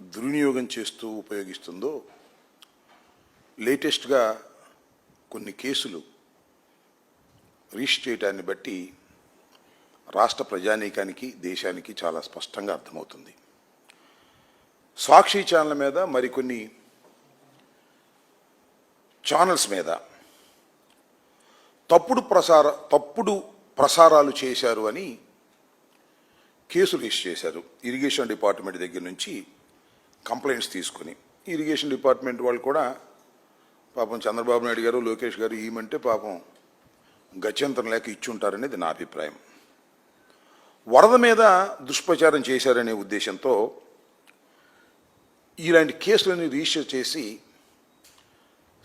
దుర్వినియోగం చేస్తూ ఉపయోగిస్తుందో లేటెస్ట్గా కొన్ని కేసులు రిజిస్ట్ చేయడాన్ని బట్టి రాష్ట్ర ప్రజానీకానికి దేశానికి చాలా స్పష్టంగా అర్థమవుతుంది. సాక్షి ఛానల్ మీద మరికొన్ని ఛానల్స్ మీద తప్పుడు ప్రసార తప్పుడు ప్రసారాలు చేశారు అని కేసులు రిజిస్టర్ చేశారు. ఇరిగేషన్ డిపార్ట్మెంట్ దగ్గర నుంచి కంప్లైంట్స్ తీసుకుని. ఇరిగేషన్ డిపార్ట్మెంట్ వాళ్ళు కూడా పాపం చంద్రబాబు నాయుడు గారు లోకేష్ గారు ఈమంటే పాపం గత్యంతరం లేక ఇచ్చుంటారనేది నా అభిప్రాయం. వరద మీద దుష్ప్రచారం చేశారనే ఉద్దేశంతో ఇలాంటి కేసులని రిజిస్టర్ చేసి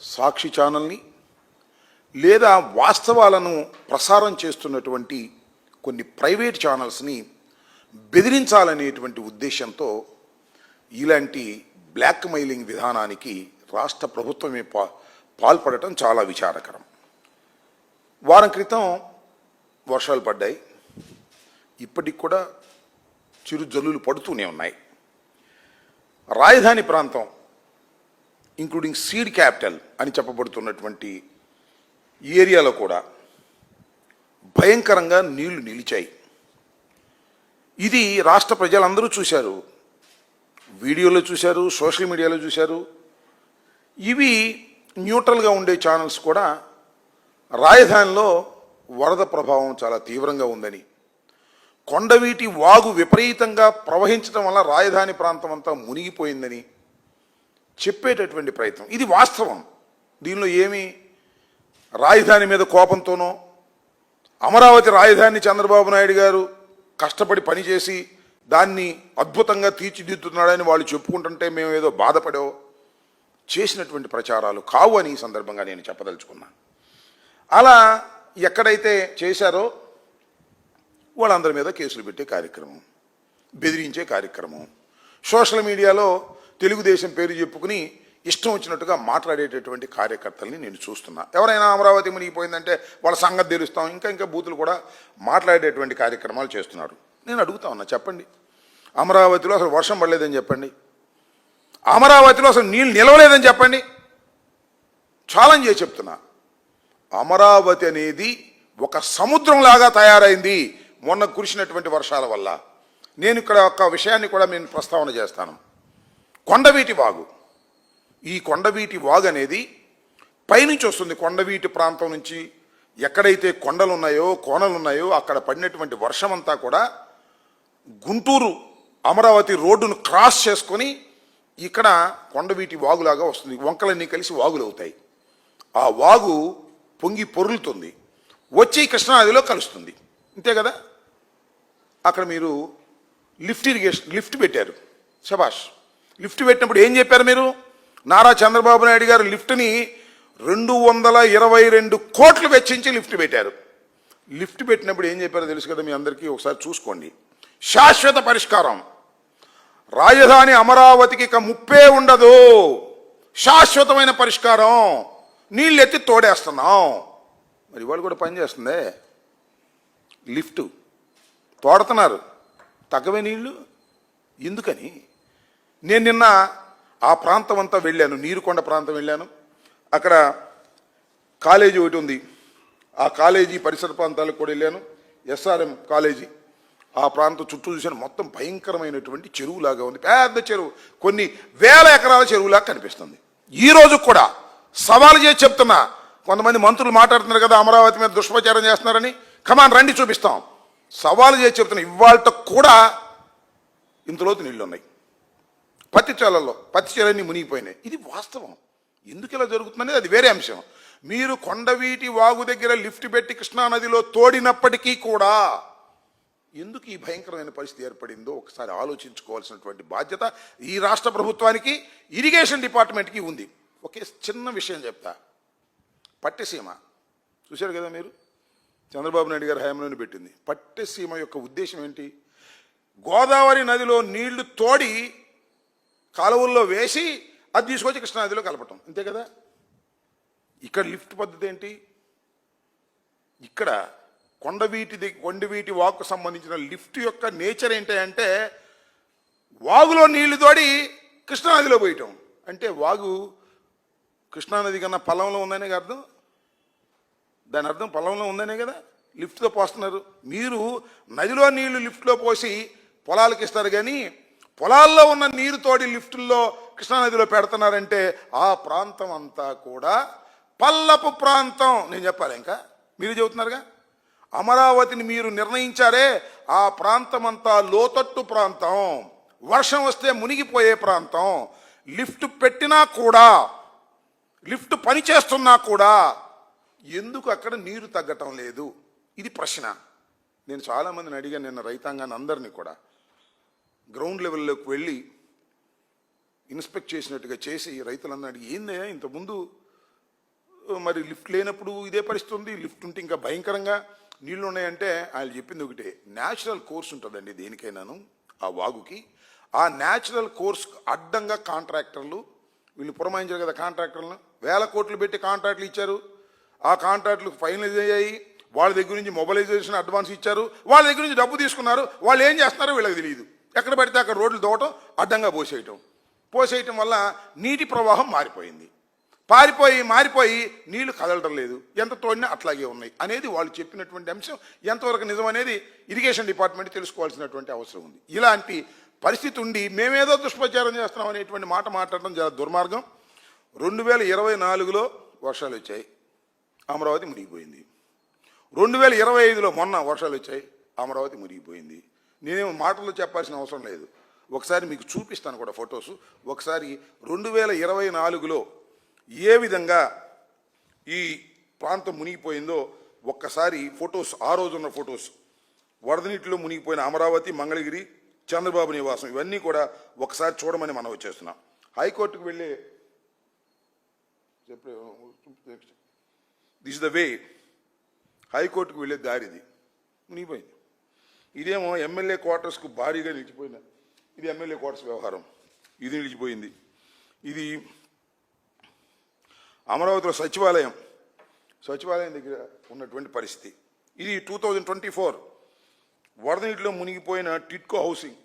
సాక్షి ఛానల్ని లేదా వాస్తవాలను ప్రసారం చేస్తున్నటువంటి కొన్ని ప్రైవేట్ ఛానల్స్ని బెదిరించాలనేటువంటి ఉద్దేశంతో ఇలాంటి బ్లాక్ మైలింగ్ విధానానికి రాష్ట్ర ప్రభుత్వమే పా పాల్పడటం చాలా విచారకరం. వారం క్రితం వర్షాలు పడ్డాయి. ఇప్పటికి కూడా చిరు జల్లులు పడుతూనే ఉన్నాయి. రాజధాని ప్రాంతం ఇంక్లూడింగ్ సీడ్ క్యాపిటల్ అని చెప్పబడుతున్నటువంటి ఈ ఏరియాలో కూడా భయంకరంగా నీళ్ళు నిలిచాయి. ఇది రాష్ట్ర ప్రజలందరూ చూశారు. వీడియోలో చూశారు సోషల్ మీడియాలో చూశారు. ఇవి న్యూట్రల్గా ఉండే ఛానల్స్ కూడా రాజధానిలో వరద ప్రభావం చాలా తీవ్రంగా ఉందని. కొండవీటి వాగు విపరీతంగా ప్రవహించడం వల్ల రాజధాని ప్రాంతం అంతా మునిగిపోయిందని చెప్పేటటువంటి ప్రయత్నం. ఇది వాస్తవం. దీనిలో ఏమి రాజధాని మీద కోపంతోనో అమరావతి రాజధాని చంద్రబాబు నాయుడు గారు కష్టపడి పనిచేసి దాన్ని అద్భుతంగా తీర్చిదిద్దుతున్నాడని వాళ్ళు చెప్పుకుంటుంటే మేము ఏదో బాధపడో చేసినటువంటి ప్రచారాలు కావు అని ఈ సందర్భంగా నేను చెప్పదలుచుకున్నా అలా ఎక్కడైతే చేశారో వాళ్ళందరి మీద కేసులు పెట్టే కార్యక్రమం బెదిరించే కార్యక్రమం. సోషల్ మీడియాలో తెలుగుదేశం పేరు చెప్పుకుని ఇష్టం వచ్చినట్టుగా మాట్లాడేటటువంటి కార్యకర్తల్ని నేను చూస్తున్నా. ఎవరైనా అమరావతి మునిగిపోయిందంటే వాళ్ళ సంగతి తెలుస్తాం. ఇంకా ఇంకా బూతులు కూడా మాట్లాడేటువంటి కార్యక్రమాలు చేస్తున్నారు. నేను అడుగుతా ఉన్నా చెప్పండి. అమరావతిలో అసలు వర్షం పడలేదని చెప్పండి. అమరావతిలో అసలు నీళ్ళు నిలవలేదని చెప్పండి. ఛాలెంజ్ చేసి చెప్తున్నా. అమరావతి అనేది ఒక సముద్రంలాగా తయారైంది మొన్న కురిసినటువంటి వర్షాల వల్ల. నేను ఇక్కడ ఒక విషయాన్ని కూడా నేను ప్రస్తావన చేస్తాను. కొండవీటి వాగు. ఈ కొండవీటి వాగు అనేది పైనుంచి వస్తుంది. కొండవీటి ప్రాంతం నుంచి ఎక్కడైతే కొండలు ఉన్నాయో కోనలు ఉన్నాయో అక్కడ పడినటువంటి వర్షం అంతా కూడా గుంటూరు అమరావతి రోడ్డును క్రాస్ చేసుకొని ఇక్కడ కొండవీటి వాగులాగా వస్తుంది. వంకలన్నీ కలిసి వాగులు అవుతాయి. ఆ వాగు పొంగి పొరులుతుంది. వచ్చి కృష్ణానదిలో కలుస్తుంది. అంతే కదా? అక్కడ మీరు లిఫ్ట్ ఇరిగేషన్ లిఫ్ట్ పెట్టారు. శభాష్ లిఫ్ట్ పెట్టినప్పుడు ఏం చెప్పారు మీరు? నారా చంద్రబాబు నాయుడు గారు లిఫ్ట్ని రెండు వందల ఇరవై రెండు కోట్లు వెచ్చించి లిఫ్ట్ పెట్టారు. లిఫ్ట్ పెట్టినప్పుడు ఏం చెప్పారో తెలుసు కదా మీ అందరికీ? ఒకసారి చూసుకోండి. శాశ్వత పరిష్కారం. రాజధాని అమరావతికి ఇక ముప్పే ఉండదు. శాశ్వతమైన పరిష్కారం. నీళ్ళు ఎత్తి తోడేస్తున్నాం. మరి ఇవాళ కూడా పనిచేస్తుంది లిఫ్ట్. తోడుతున్నారు. తగ్గవే నీళ్ళు? ఎందుకని? నేను నిన్న ఆ ప్రాంతం అంతా వెళ్ళాను. నీరుకొండ ప్రాంతం వెళ్ళాను. అక్కడ కాలేజీ ఒకటి ఉంది. ఆ కాలేజీ పరిసర ప్రాంతాలకు కూడా వెళ్ళాను. SRM college. ఆ ప్రాంతం చుట్టూ చూసాను మొత్తం భయంకరమైనటువంటి చెరువులాగా ఉంది. పెద్ద చెరువు. కొన్ని వేల ఎకరాల చెరువులాగా కనిపిస్తుంది. ఈ రోజు కూడా సవాలు చేసి చెప్తున్నా. కొంతమంది మంత్రులు మాట్లాడుతున్నారు కదా అమరావతి మీద దుష్ప్రచారం చేస్తున్నారని. కమాన్ రండి చూపిస్తాం. సవాలు చేసి చెప్తున్నా. ఇవాళ కూడా ఇంతలోతు నీళ్ళు ఉన్నాయి పత్తి చేలల్లో పత్తి చేలన్నీ మునిగిపోయినాయి. ఇది వాస్తవం. ఎందుకు ఇలా జరుగుతుందనేది అది వేరే అంశం. మీరు కొండవీటి వాగు దగ్గర లిఫ్ట్ పెట్టి కృష్ణానదిలో తోడినప్పటికీ కూడా ఎందుకు ఈ భయంకరమైన పరిస్థితి ఏర్పడిందో ఒకసారి ఆలోచించుకోవాల్సినటువంటి బాధ్యత ఈ రాష్ట్ర ప్రభుత్వానికి ఇరిగేషన్ డిపార్ట్మెంట్కి ఉంది. ఒకే చిన్న విషయం చెప్తా. పట్టిసీమ. చూశారు కదా మీరు? చంద్రబాబు నాయుడు గారు హయాంలోనే పెట్టింది. పట్టసీమ యొక్క ఉద్దేశం ఏంటి? గోదావరి నదిలో నీళ్ళు తోడి కాలువల్లో వేసి అది తీసుకొచ్చి కృష్ణానదిలో కలపటం. అంతే కదా? ఇక్కడ లిఫ్ట్ పద్ధతి ఏంటి? ఇక్కడ కొండవీటి ది- కొండవీటి వాకు సంబంధించిన లిఫ్ట్ యొక్క నేచర్ ఏంటి అంటే వాగులో నీళ్ళు తోడి కృష్ణానదిలో పోయటం. అంటే వాగు కృష్ణానది కన్నా పొలంలో ఉందనే అర్థం? దాని అర్థం పొలంలో ఉందనే కదా? లిఫ్ట్తో పోస్తున్నారు. మీరు నదిలో నీళ్ళు లిఫ్ట్లో పోసి పొలాలకు ఇస్తారు కానీ పొలాల్లో ఉన్న నీరు తోడి లిఫ్టుల్లో కృష్ణానదిలో పెడుతున్నారంటే ఆ ప్రాంతం అంతా కూడా పల్లపు ప్రాంతం. నేను చెప్పాలి ఇంకా? మీరు చెబుతున్నారుగా? అమరావతిని మీరు నిర్ణయించారే ఆ ప్రాంతం అంతా లోతట్టు ప్రాంతం. వర్షం వస్తే మునిగిపోయే ప్రాంతం. లిఫ్ట్ పెట్టినా కూడా లిఫ్ట్ పనిచేస్తున్నా కూడా ఎందుకు అక్కడ నీరు తగ్గటం లేదు? ఇది ప్రశ్న. నేను చాలామందిని అడిగాను నిన్న రైతాంగాన్ని అందరినీ కూడా. గ్రౌండ్ లెవెల్లోకి వెళ్ళి ఇన్స్పెక్ట్ చేసినట్టుగా చేసి రైతులందరూ అడిగి ఏందే ఇంతకుముందు మరి లిఫ్ట్ లేనప్పుడు ఇదే పరిస్థితి ఉంది. లిఫ్ట్ ఉంటే ఇంకా భయంకరంగా నీళ్ళు ఉన్నాయంటే ఆయన చెప్పింది ఒకటే. న్యాచురల్ కోర్స్ ఉంటుందండి దేనికైనాను ఆ వాగుకి. ఆ న్యాచురల్ కోర్స్ అడ్డంగా కాంట్రాక్టర్లు వీళ్ళు పురమాయించారు కదా కాంట్రాక్టర్లను వేల కోట్లు పెట్టి కాంట్రాక్ట్లు ఇచ్చారు. ఆ కాంట్రాక్ట్లు ఫైనలైజ్ అయ్యాయి. వాళ్ళ దగ్గర నుంచి మొబైలైజేషన్ అడ్వాన్స్ ఇచ్చారు. వాళ్ళ దగ్గర నుంచి డబ్బు తీసుకున్నారు. వాళ్ళు ఏం చేస్తున్నారో వీళ్ళకి తెలియదు. ఎక్కడ పడితే అక్కడ రోడ్లు దోవటం అడ్డంగా పోసేయటం. పోసేయటం వల్ల నీటి ప్రవాహం మారిపోయింది. పారిపోయి మారిపోయి నీళ్ళు కదలడం లేదు. ఎంత తోడినా అట్లాగే ఉన్నాయి అనేది వాళ్ళు చెప్పినటువంటి అంశం. ఎంతవరకు నిజం అనేది ఇరిగేషన్ డిపార్ట్మెంట్ తెలుసుకోవాల్సినటువంటి అవసరం ఉంది. ఇలాంటి పరిస్థితి ఉండి మేమేదో దుష్ప్రచారం చేస్తున్నాం అనేటువంటి మాట మాట్లాడడం చాలా దుర్మార్గం. రెండు వేల ఇరవై నాలుగులో వర్షాలు వచ్చాయి. అమరావతి మునిగిపోయింది. రెండు వేల ఇరవై ఐదులో మొన్న వర్షాలు వచ్చాయి. అమరావతి మునిగిపోయింది. నేనేం మాటలు చెప్పాల్సిన అవసరం లేదు. ఒకసారి మీకు చూపిస్తాను కూడా ఫొటోస్. ఒకసారి రెండు వేల ఇరవై నాలుగులో ఏ విధంగా ఈ ప్రాంతం మునిగిపోయిందో ఒక్కసారి ఫొటోస్ ఆ రోజున్న ఫొటోస్. వరద నీటిలో మునిగిపోయిన అమరావతి మంగళగిరి చంద్రబాబు నివాసం ఇవన్నీ కూడా ఒకసారి చూడమని మనం వచ్చేస్తున్నాం. హైకోర్టుకు వెళ్ళే దిస్ ద వే హైకోర్టుకు వెళ్ళే దారిది మునిగిపోయింది. ఇదేమో ఎమ్మెల్యే క్వార్టర్స్కు భారీగా నిలిచిపోయిన ఇది ఎమ్మెల్యే క్వార్టర్స్ వ్యవహారం. ఇది నిలిచిపోయింది. ఇది అమరావతిలో సచివాలయం సచివాలయం దగ్గర ఉన్నటువంటి పరిస్థితి. ఇది టూ థౌజండ్ ట్వంటీ ఫోర్ వరద నీటిలో మునిగిపోయిన టిట్కో హౌసింగ్.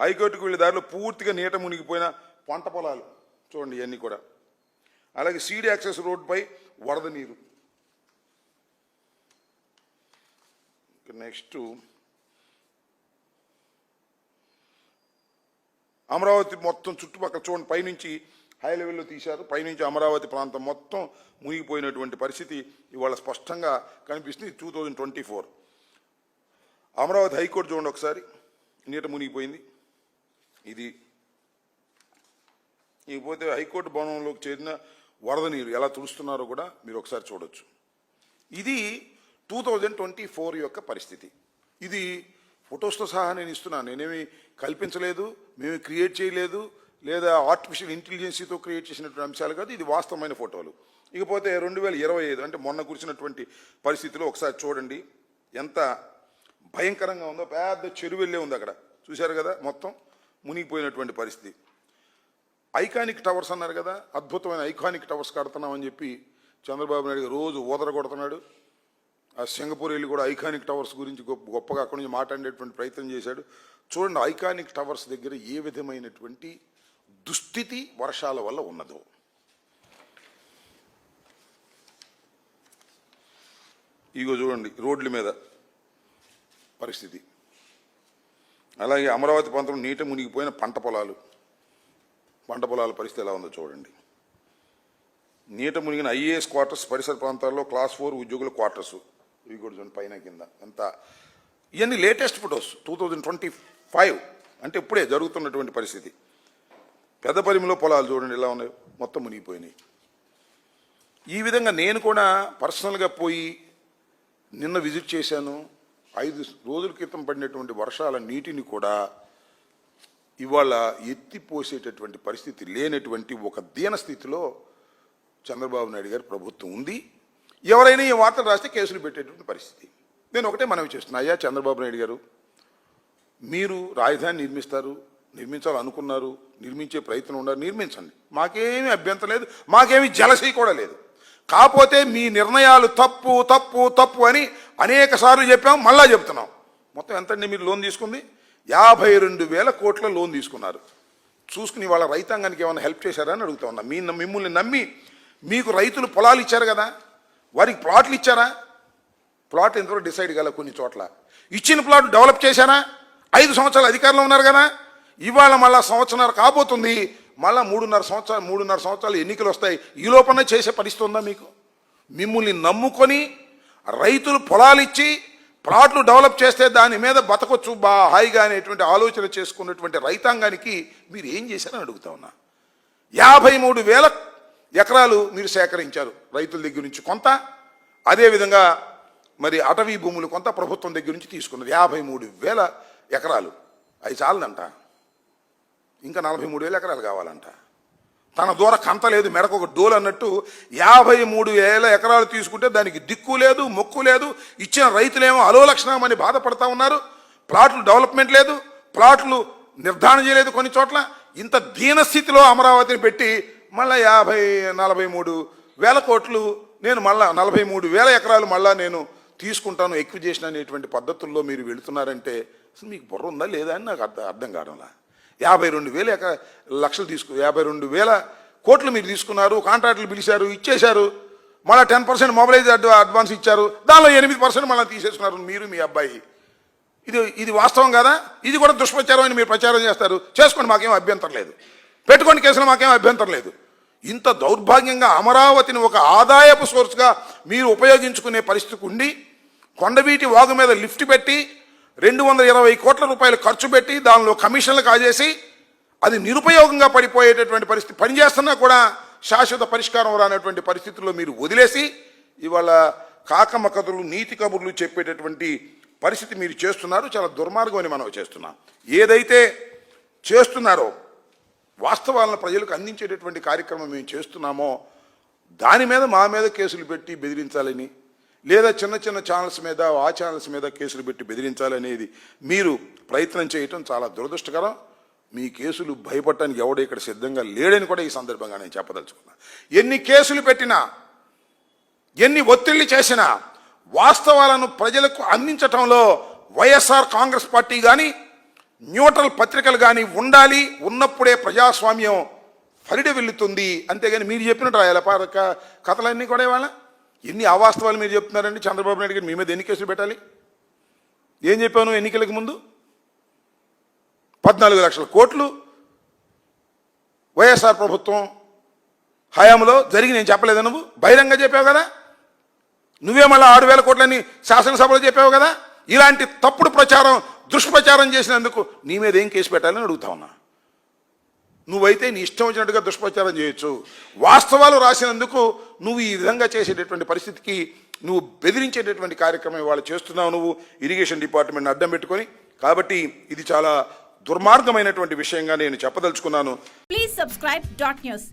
హైకోర్టుకు వెళ్ళే దారిలో పూర్తిగా నీట మునిగిపోయిన పంట పొలాలు. చూడండి ఇవన్నీ కూడా. అలాగే సీడీ యాక్సెస్ రోడ్పై వరద నీరు. నెక్స్ట్ అమరావతి మొత్తం చుట్టుపక్కల చూడండి పైనుంచి హై లెవెల్లో తీశారు. పైనుంచి అమరావతి ప్రాంతం మొత్తం మునిగిపోయినటువంటి పరిస్థితి ఇవాళ స్పష్టంగా కనిపిస్తుంది. Two thousand twenty four Amaravati high court చూడండి ఒకసారి. నీట మునిగిపోయింది. ఇది ఇకపోతే హైకోర్టు భవనంలోకి చేరిన వరద నీరు ఎలా తుడుస్తున్నారో కూడా మీరు ఒకసారి చూడొచ్చు. ఇది టూ థౌజండ్ ట్వంటీ ఫోర్ యొక్క పరిస్థితి. ఇది ఫొటోస్తో సహా నేను ఇస్తున్నాను. నేనేమి కల్పించలేదు. మేము క్రియేట్ చేయలేదు. లేదా ఆర్టిఫిషియల్ ఇంటెలిజెన్సీతో క్రియేట్ చేసినటువంటి అంశాలు కాదు ఇది వాస్తవమైన ఫోటోలు. ఇకపోతే రెండు వేల ఇరవై ఐదు అంటే మొన్న కురిసినటువంటి పరిస్థితిలో ఒకసారి చూడండి ఎంత భయంకరంగా ఉందో పెద్ద చెరువెళ్ళే ఉంది అక్కడ. చూశారు కదా మొత్తం? మునిగిపోయినటువంటి పరిస్థితి. ఐకానిక్ టవర్స్ అన్నారు కదా అద్భుతమైన ఐకానిక్ టవర్స్ కడుతున్నామని చెప్పి చంద్రబాబు నాయుడు రోజు ఊదర కొడుతున్నాడు ఆ సింగపూర్ వెళ్ళి కూడా ఐకానిక్ టవర్స్ గురించి గొప్ప గొప్పగా అక్కడి నుంచి మాట్లాడేటువంటి ప్రయత్నం చేశాడు. చూడండి ఐకానిక్ టవర్స్ దగ్గర ఏ విధమైనటువంటి దుస్థితి వర్షాల వల్ల ఉన్నదో. ఇగో చూడండి రోడ్ల మీద పరిస్థితి. అలాగే అమరావతి ప్రాంతంలో నీట మునిగిపోయిన పంట పొలాలు. పంట పొలాల పరిస్థితి ఎలా ఉందో చూడండి. నీట మునిగిన ఐఏఎస్ క్వార్టర్స్ పరిసర ప్రాంతాల్లో క్లాస్ ఫోర్ ఉద్యోగుల క్వార్టర్స్. ఇవి కూడా చూడండి పైన కింద. ఎంత? ఇవన్నీ latest photos. Two thousand twenty five అంటే ఇప్పుడే జరుగుతున్నటువంటి పరిస్థితి. పెద్ద పరిమిలో పొలాలు చూడండి ఎలా ఉన్నాయి? మొత్తం మునిగిపోయినాయి. ఈ విధంగా నేను కూడా పర్సనల్గా పోయి నిన్న విజిట్ చేశాను. ఐదు రోజుల క్రితం పడినటువంటి వర్షాల నీటిని కూడా ఇవాళ ఎత్తిపోసేటటువంటి పరిస్థితి లేనటువంటి ఒక దీన స్థితిలో చంద్రబాబు నాయుడు గారి ప్రభుత్వం ఉంది. ఎవరైనా ఈ వార్తలు రాస్తే కేసులు పెట్టేటువంటి పరిస్థితి. నేను ఒకటే మనవి చేస్తున్నా అయ్యా చంద్రబాబు నాయుడు గారు మీరు రాజధాని నిర్మిస్తారు నిర్మించాలనుకున్నారు నిర్మించే ప్రయత్నం ఉన్నారు నిర్మించండి. మాకేమీ అభ్యంతరం లేదు మాకేమీ జలసీ కూడా లేదు. కాకపోతే మీ నిర్ణయాలు తప్పు తప్పు తప్పు అని అనేక సార్లు చెప్పాం మళ్ళా చెప్తున్నాం. మొత్తం ఎంతండి మీరు లోన్ తీసుకుంది? యాభై రెండు వేల కోట్ల లోన్ తీసుకున్నారు. చూసుకుని వాళ్ళ రైతాంగానికి ఏమైనా హెల్ప్ చేశారా అని అడుగుతా ఉన్నా. మీ మిమ్మల్ని నమ్మి మీకు రైతులు పొలాలు ఇచ్చారు కదా వారికి ప్లాట్లు ఇచ్చారా? ప్లాట్ ఎంతవరకు డిసైడ్ కాలే కొన్ని చోట్ల. ఇచ్చిన ప్లాట్ డెవలప్ చేశారా? ఐదు సంవత్సరాలు అధికారంలో ఉన్నారు కదా ఇవాళ మళ్ళా సంవత్సరాలు కాబోతుంది. మళ్ళా మూడున్నర సంవత్సరాలు మూడున్నర సంవత్సరాలు ఎన్నికలు వస్తాయి. ఈ లోపల చేసే పరిస్థితి ఉందా మీకు? మిమ్మల్ని నమ్ముకొని రైతులు పొలాలు ఇచ్చి ప్లాట్లు డెవలప్ చేస్తే దాని మీద బతకొచ్చు బా హాయిగా అనేటువంటి ఆలోచన చేసుకున్నటువంటి రైతాంగానికి మీరు ఏం చేశారని అడుగుతా ఉన్నా. యాభై మూడు వేల ఎకరాలు మీరు సేకరించారు రైతుల దగ్గర నుంచి కొంత. అదేవిధంగా మరి అటవీ భూములు కొంత ప్రభుత్వం దగ్గర నుంచి తీసుకున్నారు యాభై మూడు వేల ఎకరాలు. అవి చాలదంట. ఇంకా నలభై మూడు వేల ఎకరాలు కావాలంట. తన దూర కంత లేదు మెడకు ఒక డోలు అన్నట్టు యాభై మూడు వేల ఎకరాలు తీసుకుంటే దానికి దిక్కు లేదు మొక్కు లేదు ఇచ్చిన రైతులేమో అలో లక్షణమని బాధపడతా ఉన్నారు. ప్లాట్లు డెవలప్మెంట్ లేదు ప్లాట్లు నిర్ధారణ చేయలేదు కొన్ని చోట్ల. ఇంత దీన స్థితిలో అమరావతిని పెట్టి మళ్ళీ యాభై నలభై మూడు వేల కోట్లు నేను మళ్ళా నలభై మూడు వేల ఎకరాలు మళ్ళా నేను తీసుకుంటాను ఎక్విజేషన్ అనేటువంటి పద్ధతుల్లో మీరు వెళుతున్నారంటే అసలు మీకు బుర్ర ఉందా లేదా అని నాకు అర్థం అర్థం కావడంలా? యాభై రెండు వేల ఎక లక్షలు తీసుకు యాభై రెండు వేల కోట్లు మీరు తీసుకున్నారు కాంట్రాక్టులు పిలిచారు ఇచ్చేశారు. మళ్ళీ టెన్ పర్సెంట్ మొబైలైజ్ అడ్వాన్స్ ఇచ్చారు. దానిలో ఎనిమిది పర్సెంట్ మళ్ళీ తీసేసుకున్నారు మీరు మీ అబ్బాయి. ఇది ఇది వాస్తవం కదా? ఇది కూడా దుష్ప్రచారం అని మీరు ప్రచారం చేస్తారు. చేసుకోండి మాకేం అభ్యంతరం లేదు. పెట్టుకోండి కేసులు మాకేం అభ్యంతరం లేదు. ఇంత దౌర్భాగ్యంగా అమరావతిని ఒక ఆదాయపు సోర్స్గా మీరు ఉపయోగించుకునే పరిస్థితికి ఉండి కొండవీటి వాగు మీద లిఫ్ట్ పెట్టి రెండు వందల ఇరవై కోట్ల రూపాయలు ఖర్చు పెట్టి దానిలో కమిషన్లు కాజేసి అది నిరుపయోగంగా పడిపోయేటటువంటి పరిస్థితి పనిచేస్తున్నా కూడా శాశ్వత పరిష్కారం రానటువంటి పరిస్థితుల్లో మీరు వదిలేసి ఇవాళ కాకమ్మ కథలు నీతి కబుర్లు చెప్పేటటువంటి పరిస్థితి మీరు చేస్తున్నారు. చాలా దుర్మార్గం అని మనం చేస్తున్నాం. ఏదైతే చేస్తున్నారో వాస్తవాలను ప్రజలకు అందించేటటువంటి కార్యక్రమం మేము చేస్తున్నామో దాని మీద మా మీద కేసులు పెట్టి బెదిరించాలని లేదా చిన్న చిన్న ఛానల్స్ మీద ఆ ఛానల్స్ మీద కేసులు పెట్టి బెదిరించాలనేది మీరు ప్రయత్నం చేయటం చాలా దురదృష్టకరం. మీ కేసులు భయపడటానికి ఎవడో ఇక్కడ సిద్ధంగా లేడని కూడా ఈ సందర్భంగా నేను చెప్పదలుచుకున్నా. ఎన్ని కేసులు పెట్టినా ఎన్ని ఒత్తిళ్ళు చేసినా వాస్తవాలను ప్రజలకు అందించటంలో వైఎస్ఆర్ కాంగ్రెస్ పార్టీ కానీ న్యూట్రల్ పత్రికలు కానీ ఉండాలి. ఉన్నప్పుడే ప్రజాస్వామ్యం ఫలిడ వెళ్తుంది అంతేగాని మీరు చెప్పినట్టు రాయాల? పా- క- కథలన్నీ కూడా ఇవాళ ఎన్ని అవాస్తవాలు మీరు చెప్తున్నారండి? చంద్రబాబు నాయుడు గారు మీ మీద ఎన్ని కేసులు పెట్టాలి? ఏం చెప్పాను ఎన్నికలకు ముందు? పద్నాలుగు లక్షల కోట్లు వైఎస్ఆర్ ప్రభుత్వం హయాంలో జరిగి నేను చెప్పలేదు నువ్వు? బహిరంగ చెప్పావు కదా? నువ్వే మళ్ళీ ఆరు వేల కోట్లని శాసనసభలో చెప్పావు కదా? ఇలాంటి తప్పుడు ప్రచారం దుష్ప్రచారం చేసినందుకు నీ మీద ఏం కేసు పెట్టాలని అడుగుతా ఉన్నా. నువ్వైతే నీ ఇష్టం వచ్చినట్టుగా దుష్ప్రచారం చేయొచ్చు. వాస్తవాలు రాసినందుకు నువ్వు ఈ విధంగా చేసేటటువంటి పరిస్థితికి నువ్వు బెదిరించేటటువంటి కార్యక్రమం ఇవాళ చేస్తున్నావు నువ్వు. ఇరిగేషన్ డిపార్ట్మెంట్ని అడ్డం పెట్టుకొని. కాబట్టి ఇది చాలా దుర్మార్గమైనటువంటి విషయంగా నేను చెప్పదలుచుకున్నాను. Please subscribe dot news